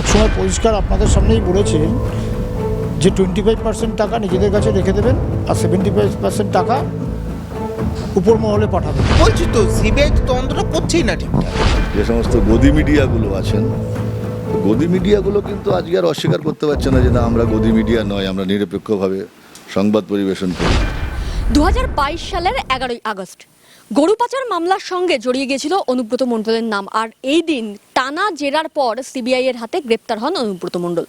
একসময় পরিষ্কার আপনাদের সামনেই বলেছিলেন যে টোয়েন্টি ফাইভ পার্সেন্ট টাকা নিজেদের কাছে রেখে দেবেন আর সেভেন্টি ফাইভ পার্সেন্ট টাকা উপর মহলে পাঠাবেন। বলছি তো সিবিআই তো তদন্তটা করছেই না ঠিকঠাক। যে সমস্ত গদি মিডিয়াগুলো আছেন গদি মিডিয়াগুলো কিন্তু আজকে আর অস্বীকার করতে পারছে না যে না আমরা গদি মিডিয়া নয় আমরা নিরপেক্ষভাবে সংবাদ পরিবেশন করি। দু হাজার বাইশ সালের এগারোই আগস্ট গরু পাচার মামলার সঙ্গে জড়িয়ে গিয়েছিল অনুব্রত মণ্ডলের নাম। আর এই দিন টানা জেরার পর সিবিআই এর হাতে গ্রেপ্তার হন অনুব্রত মণ্ডল।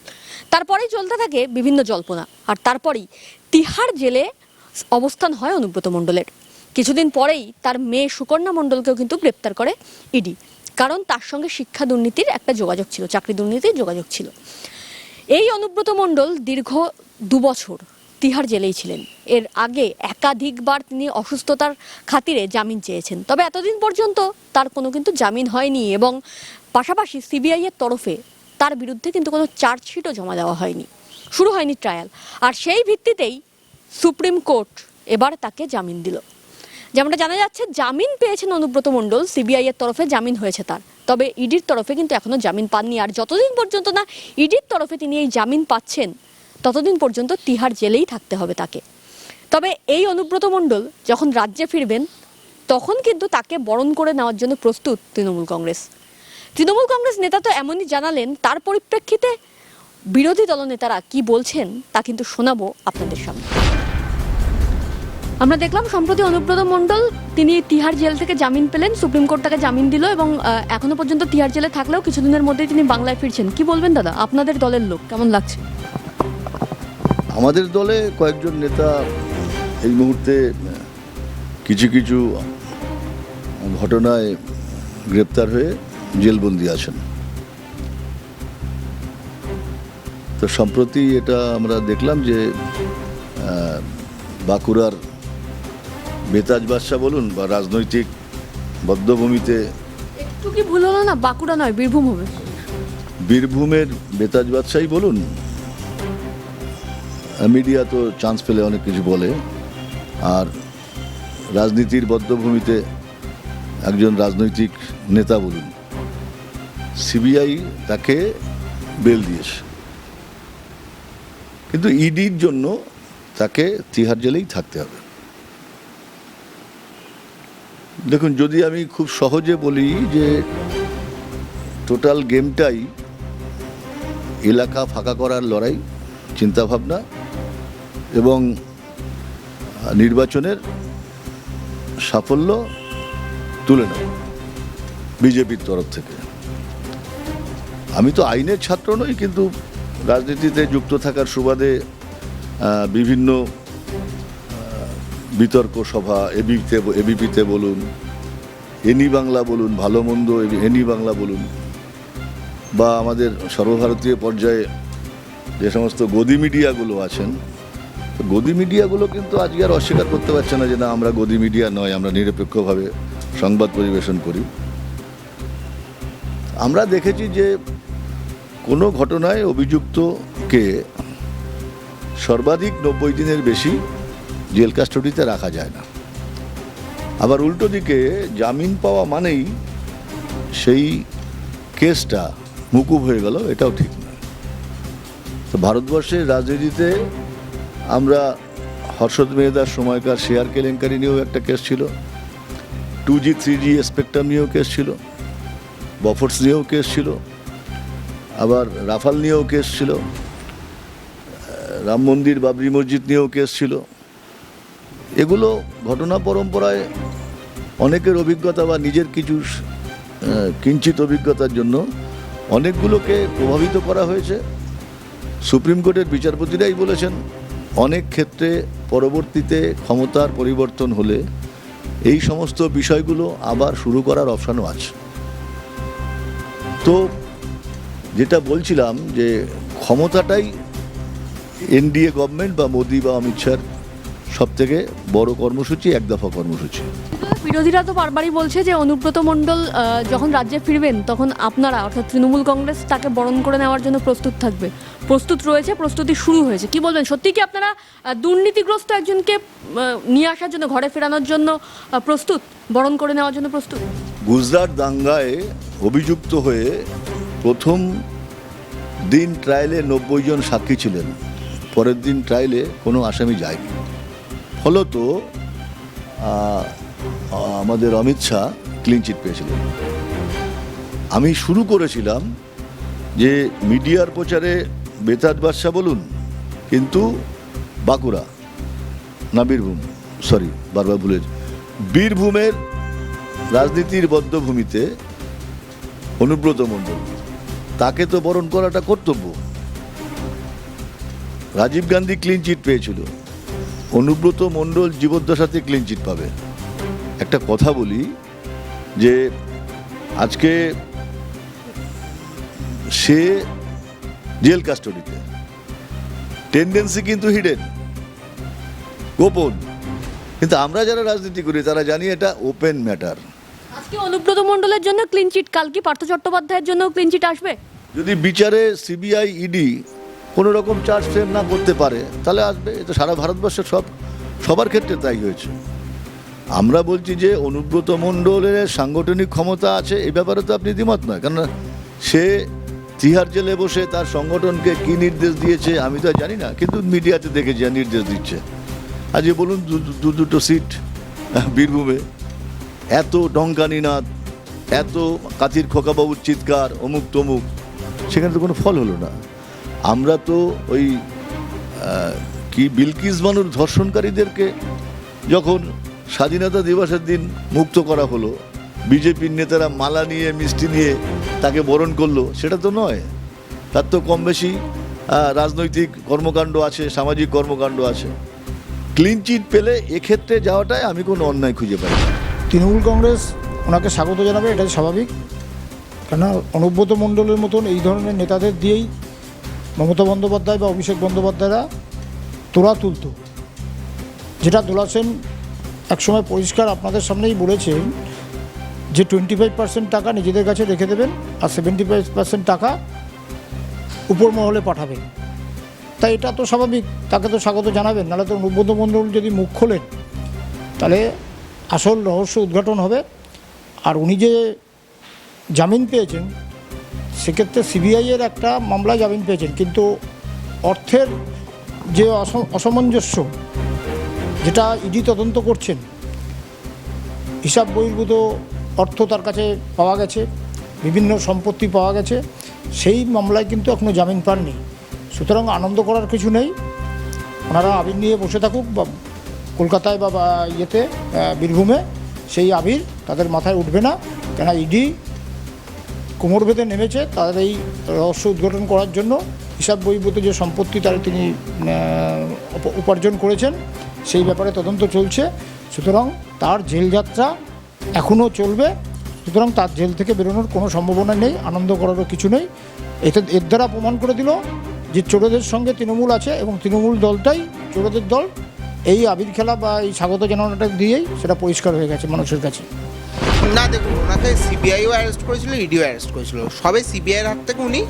তারপরেই চলতে থাকে বিভিন্ন জল্পনা। আর তারপরেই তিহার জেলে অবস্থান হয় অনুব্রত মণ্ডলের। কিছুদিন পরেই তার মেয়ে সুকন্যা মণ্ডলকেও কিন্তু গ্রেপ্তার করে ইডি। কারণ তার সঙ্গে শিক্ষা দুর্নীতির একটা যোগাযোগ ছিল, চাকরি দুর্নীতির যোগাযোগ ছিল। এই অনুব্রত মণ্ডল দীর্ঘ দুবছর তিহার জেলেই ছিলেন। এর আগে একাধিকবার তিনি অসুস্থতার খাতিরে জামিন চেয়েছেন। তবে এতদিন পর্যন্ত তার কোনো কিন্তু জামিন হয়নি এবং পাশাপাশি সিবিআই এর তরফে তার বিরুদ্ধে কিন্তু কোনো চার্জশিটও জমা দেওয়া হয়নি। শুরু হয়নি ট্রায়াল। আর সেই ভিত্তিতেই সুপ্রিম কোর্ট এবার তাকে জামিন দিল। যেমনটা জানা যাচ্ছে, জামিন পেয়েছেন অনুব্রত মণ্ডল। সিবিআই এর তরফে জামিন হয়েছে তার। তবে ইডির তরফে কিন্তু এখনও জামিন পাননি। আর যতদিন পর্যন্ত না ইডির তরফে তিনি এই জামিন পাচ্ছেন ততদিন পর্যন্ত তিহার জেলেই থাকতে হবে তাকে। তবে এই অনুব্রত মণ্ডল যখন রাজ্যে ফিরবেন, তখন কিন্তু তাকে বরণ করে নেওয়ার জন্য প্রস্তুত তৃণমূল কংগ্রেস। তৃণমূল কংগ্রেস নেতা তো এমনই জানালেন, তার পরিপ্রেক্ষিতে বিরোধী দলনেতারা কি বলছেন তা কিন্তু শোনাবো আপনাদের সামনে। আমরা দেখলাম, সম্প্রতি অনুব্রত মণ্ডল তিনি তিহার জেল থেকে জামিন পেলেন, সুপ্রিম কোর্ট তাকে জামিন দিল এবং এখনও পর্যন্ত তিহার জেলে থাকলেও কিছুদিনের মধ্যেই তিনি বাংলায় ফিরছেন। কি বলবেন দাদা? আপনাদের দলের লোক কেমন লাগছে? আমাদের দলে কয়েকজন নেতা এই মুহূর্তে কিছু কিছু ঘটনায় গ্রেপ্তার হয়ে জেলবন্দি আছেন। তো সম্প্রতি এটা আমরা দেখলাম যে বাঁকুড়ার বেতাজ বাদশাহ বলুন বা রাজনৈতিক বদ্ধভূমিতে একটু কি ভুল হলো না? বাঁকুড়া নয় বীরভূম হবে। বীরভূমের বেতাজ বাদশাহী বলুন মিডিয়া তো চান্স পেলে অনেক কিছু বলে। আর রাজনীতির বদ্ধভূমিতে একজন রাজনৈতিক নেতা বলুন সিবিআই তাকে বেল দিয়েছে। কিন্তু ইডির জন্য তাকে তিহার জেলেই থাকতে হবে। দেখুন, যদি আমি খুব সহজে বলি যে টোটাল গেমটাই এলাকা ফাঁকা করার লড়াই, চিন্তাভাবনা এবং নির্বাচনের সাফল্য তুলে নেওয়া বিজেপির তরফ থেকে। আমি তো আইনের ছাত্র নই, কিন্তু রাজনীতিতে যুক্ত থাকার সুবাদে বিভিন্ন বিতর্ক সভা, এবিতে, এবিপিতে বলুন এনি বাংলা বলুন, ভালো মন্দ এনি বাংলা বলুন, বা আমাদের সর্বভারতীয় পর্যায়ে যে সমস্ত গদি মিডিয়াগুলো আছেন গদি মিডিয়াগুলো কিন্তু আজকে আর অস্বীকার করতে পারছে না যে না, আমরা গদি মিডিয়া নয়, আমরা নিরপেক্ষভাবে সংবাদ পরিবেশন করি। আমরা দেখেছি যে কোনো ঘটনায় অভিযুক্তকে সর্বাধিক নব্বই দিনের বেশি জেল কাস্টডিতে রাখা যায় না। আবার উল্টো দিকে জামিন পাওয়া মানেই সেই কেসটা মুকুব হয়ে গেল, এটাও ঠিক নয়। তো ভারতবর্ষের রাজনীতিতে আমরা হর্ষদ মেহেদার সময়কার শেয়ার কেলেঙ্কারি নিয়েও একটা কেস ছিল। Two G, three G spectrum নিয়েও কেস ছিল। বফোর্স নিয়েও কেস ছিল। আবার রাফাল নিয়েও কেস ছিল। রাম মন্দির, বাবরি মসজিদ নিয়েও কেস ছিল। এগুলো ঘটনা পরম্পরায় অনেকের অভিজ্ঞতা বা নিজের কিছু কিঞ্চিত অভিজ্ঞতার জন্য অনেকগুলোকে প্রভাবিত করা হয়েছে। সুপ্রিম কোর্টের বিচারপতিরাই বলেছেন অনেক ক্ষেত্রে পরবর্তীতে ক্ষমতার পরিবর্তন হলে এই সমস্ত বিষয়গুলো আবার শুরু করার অপশানও আছে। তো যেটা বলছিলাম যে ক্ষমতাটাই এনডিএ গভর্নমেন্ট বা মোদি বা অমিত শাহর সব থেকে বড় কর্মসূচি এক দফা কর্মসূচি। বিরোধীরা তো বারবারই বলছে যে অনুব্রত মণ্ডল যখন রাজ্যে ফিরবেন তখন আপনারা অর্থাৎ তৃণমূল কংগ্রেস তাকে বরণ করে নেওয়ার জন্য প্রস্তুত থাকবে। প্রস্তুত রয়েছে প্রস্তুতি শুরু হয়েছে। কি বলবেন? সত্যি কি আপনারা দুর্নীতিগ্রস্ত একজনকে নিয়ে আসার জন্য ঘরে ফেরানোর জন্য প্রস্তুত? বরণ করে নেওয়ার জন্য প্রস্তুত? গুজরাট দাঙ্গায় অভিযুক্ত হয়ে প্রথম দিন ট্রায়ালে নব্বই জন সাক্ষী ছিলেন। পরের দিন ট্রায়ালে কোনো আসামি যায়নি। ফলত আমাদের অমিত শাহ ক্লিন চিট পেয়েছিলেন। আমি শুরু করেছিলাম যে মিডিয়ার প্রচারে বেতাজ বাদশাহ বলুন, কিন্তু বাঁকুড়া না বীরভূম সরি বারবার ভুলে বীরভূমের রাজনীতির বদ্ধভূমিতে অনুব্রত মণ্ডল, তাকে তো বরণ করাটা কর্তব্য। রাজীব গান্ধী ক্লিন চিট পেয়েছিল। অনুব্রত মণ্ডল জীবদ্দশাতে ক্লিন চিট পাবে। একটা কথা বলি যে আজকে সে জেল কাস্টডিতে টেন্ডেন্সি কিন্তু হিডেন গোপন। কিন্তু আমরা যারা রাজনীতি করি তারা জানি এটা ওপেন ম্যাটার আজকে অনুব্রত মণ্ডলের জন্য ক্লিন চিট কাল কি পার্থ চট্টোপাধ্যায়ের জন্য ক্লিন চিট আসবে? যদি বিচারে সিবিআই ইডি কোনো রকম চার্জ ফ্রেম না করতে পারে, তাহলে আসবে, এটা সারা ভারতবর্ষের সব, সবার ক্ষেত্রে তাই হয়েছে। আমরা বলছি যে অনুব্রত মণ্ডলের সাংগঠনিক ক্ষমতা আছে এই ব্যাপারে তো আপনি দ্বিমত নয় কারণ সে তিহার জেলে বসে তার সংগঠনকে কি নির্দেশ দিয়েছে, আমি তো জানি না, কিন্তু মিডিয়াতে দেখেছি নির্দেশ দিচ্ছে। আজকে বলুন, দু দুটো সিট বীরভূমে, এত ডঙ্কানি নাদ এত কাতির খোকাবাবুর চিৎকার, অমুক তমুক, সেখানে তো কোনো ফল হলো না। আমরা তো ওই কি বিলকিস বানুর ধর্ষণকারীদেরকে যখন স্বাধীনতা দিবসের দিন মুক্ত করা হলো, বিজেপির নেতারা মালা নিয়ে, মিষ্টি নিয়ে তাকে বরণ করল, সেটা তো নয়। তার তো কম বেশি রাজনৈতিক কর্মকাণ্ড আছে, সামাজিক কর্মকাণ্ড আছে। ক্লিন চিট পেলে এক্ষেত্রে যাওয়াটাই আমি কোনো অন্যায় খুঁজে পাই তৃণমূল কংগ্রেস ওনাকে স্বাগত জানাবে, এটাই স্বাভাবিক। কেননা, অনুব্রত মণ্ডলের মতন এই ধরনের নেতাদের দিয়েই মমতা বন্দ্যোপাধ্যায় বা অভিষেক বন্দ্যোপাধ্যায়রা তোলা তুলত। যেটা দোলা সেন একসময় পরিষ্কার আপনাদের সামনেই বলেছেন যে টোয়েন্টি ফাইভ পার্সেন্ট টাকা নিজেদের কাছে রেখে দেবেন আর সেভেন্টি ফাইভ পার্সেন্ট টাকা উপর মহলে পাঠাবেন। তাই এটা তো স্বাভাবিক, তাকে তো স্বাগত জানাবেন, নাহলে তো অনুব্রত মণ্ডল যদি মুখ খোলেন, তাহলে আসল রহস্য উদ্ঘাটন হবে। আর উনি যে জামিন পেয়েছেন সেক্ষেত্রে সিবিআইয়ের একটা মামলায় জামিন পেয়েছেন। কিন্তু অর্থের যে অস- অসামঞ্জস্য যেটা ইডি তদন্ত করছেন, হিসাব বহির্ভূত অর্থ তার কাছে পাওয়া গেছে, বিভিন্ন সম্পত্তি পাওয়া গেছে, সেই মামলায় কিন্তু এখনও জামিন পাননি। সুতরাং আনন্দ করার কিছু নেই। ওনারা আবির নিয়ে বসে থাকুক বা কলকাতায় বা ইয়েতে বীরভূমে, সেই আবির তাদের মাথায় উঠবে না। কেন ইডি কোমর ভেদে নেমেছে তাদের এই রহস্য উদ্ঘাটন করার জন্য হিসাব বহির্ভূত যে সম্পত্তি তারা তিনি উপ- উপার্জন করেছেন, সেই ব্যাপারে তদন্ত চলছে। সুতরাং তার জেল যাত্রা এখনও চলবে। সুতরাং তার জেল থেকে বেরোনোর কোনো সম্ভাবনা নেই, আনন্দ করারও কিছু নেই। এতে, এর দ্বারা প্রমাণ করে দিল যে চোরদের সঙ্গে তৃণমূল আছে এবং তৃণমূল দলটাই চোরদের দল। এই আবির খেলা বা এই স্বাগত জানানোটা দিয়েই সেটা পরিষ্কার হয়ে গেছে মানুষের কাছে। না, দেখুন, ওনাকে সিবিআইও অ্যারেস্ট করেছিল ইডিও অ্যারেস্ট করেছিল। সবে সিবিআইয়ের হাত থেকে উনি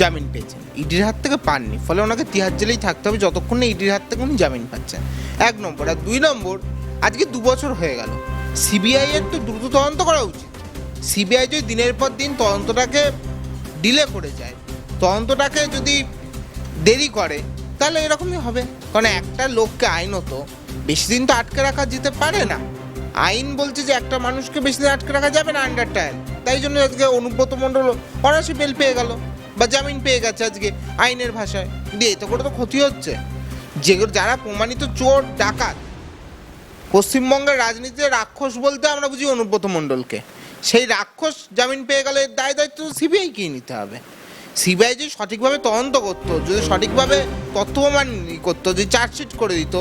জামিন পেয়েছেন। ইডির হাত থেকে পাননি, ফলে ওনাকে তিহার জেলেই থাকতে হবে যতক্ষণ না ইডির হাত থেকে উনি জামিন পাচ্ছেন। এক নম্বর, আর দুই নম্বর, আজকে দু বছর হয়ে গেল। সিবিআই এর তো দ্রুত তদন্ত করা উচিত। সিবিআই যদি দিনের পর দিন তদন্তটাকে ডিলে করে যায়, তদন্তটাকে যদি দেরি করে, তাহলে এরকমই হবে। কারণ একটা লোককে আইনত, বেশি দিন তো আটকে রাখা যেতে পারে না। আইন বলছে যে একটা মানুষকে বেশি দিন আটকে রাখা যাবে না আন্ডার ট্রায়াল তাই জন্য আজকে অনুব্রত মণ্ডল অনাসি বেল পেয়ে গেল বা জামিন পেয়ে গেছে আজকে আইনের ভাষায়। দিয়ে এতে করে তো ক্ষতি হচ্ছে। যেগুলো যারা প্রমাণিত চোর, ডাকাত, পশ্চিমবঙ্গের রাজনীতিতে রাক্ষস বলতে আমরা বুঝি অনুব্রত মণ্ডলকে। সেই রাক্ষস জামিন পেয়ে গেলে দায় দায়িত্ব সিবিআইকেই নিতে হবে। সিবিআই যদি সঠিকভাবে তদন্ত করতো যদি সঠিকভাবে তথ্য প্রমাণ করতো যদি চার্জশিট করে দিত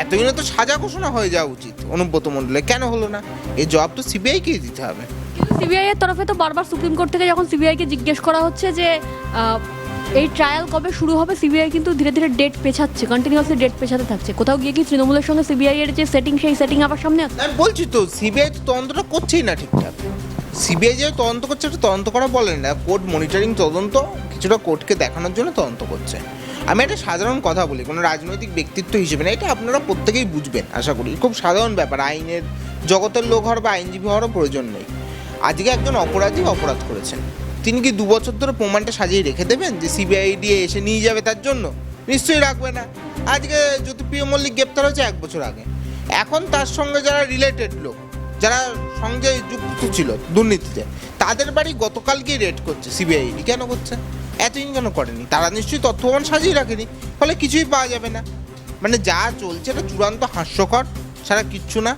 এতদিনে তো সাজা ঘোষণা হয়ে যাওয়া উচিত অনুব্রত মণ্ডলে। কেন হলো না? এই জবাব তো সিবিআইকেই দিতে হবে? সিবিআই এর তরফে তো বারবার সুপ্রিম কোর্ট থেকে যখন সিবিআই কে জিজ্ঞেস করা হচ্ছে যে এই ট্রায়াল কবে শুরু হবে সিবিআই কিন্তু ধীরে ধীরে ডেট পেছাচ্ছে কন্টিনিউয়াসলি ডেট পেছাতে থাকছে। কোথাও গিয়ে কি তৃণমূলের সঙ্গে সিবিআই এর যে সেটিং সেই সেটিং আবার সামনে আসছে? আমি বলছি তো সিবিআই তো তদন্তটা করছেই না ঠিকঠাক। সিবিআই যে তদন্ত করছে এটা তদন্ত করা বলেন না। কোর্ট মনিটরিং তদন্ত, কিছুটা কোর্টকে দেখানোর জন্য তদন্ত করছে। আমি একটা সাধারণ কথা বলি, কোনো রাজনৈতিক ব্যক্তিত্ব হিসেবে না, এটা আপনারা প্রত্যেকেই বুঝবেন, আশা করি। খুব সাধারণ ব্যাপার, আইনের, জগতের লোক হওয়ার বা আইনজীবী হওয়ারও প্রয়োজন নেই। আজকে একজন অপরাধী অপরাধ করেছেন। তিনি কি দু বছর ধরে প্রমাণটা সাজিয়ে রেখে দেবেন যে সিবিআই দিয়ে এসে নিয়ে যাবে তার জন্য? নিশ্চয়ই রাখবে না। আজকে জ্যোতিপ্রিয় মল্লিক গ্রেপ্তার হয়েছে এক বছর আগে। এখন তার সঙ্গে যারা রিলেটেড লোক যারা সঙ্গে যুক্ত ছিল দুর্নীতিতে, তাদের বাড়ি গতকালকেই রেড করছে সিবিআইডি কেন করছে? এতদিন কেন করেনি? তারা নিশ্চয়ই তথ্য প্রমাণ সাজিয়ে রাখেনি। ফলে কিছুই পাওয়া যাবে না। মানে যা চলছে এটা চূড়ান্ত হাস্যকর ছাড়া কিচ্ছু না।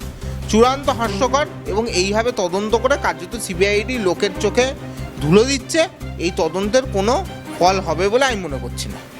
চূড়ান্ত হাস্যকর এবং এইভাবে তদন্ত করে কার্যত সিবিআইডি লোকের চোখে ধুলো দিচ্ছে। এই তদন্তের কোনো ফল হবে বলে আমি মনে করছি না।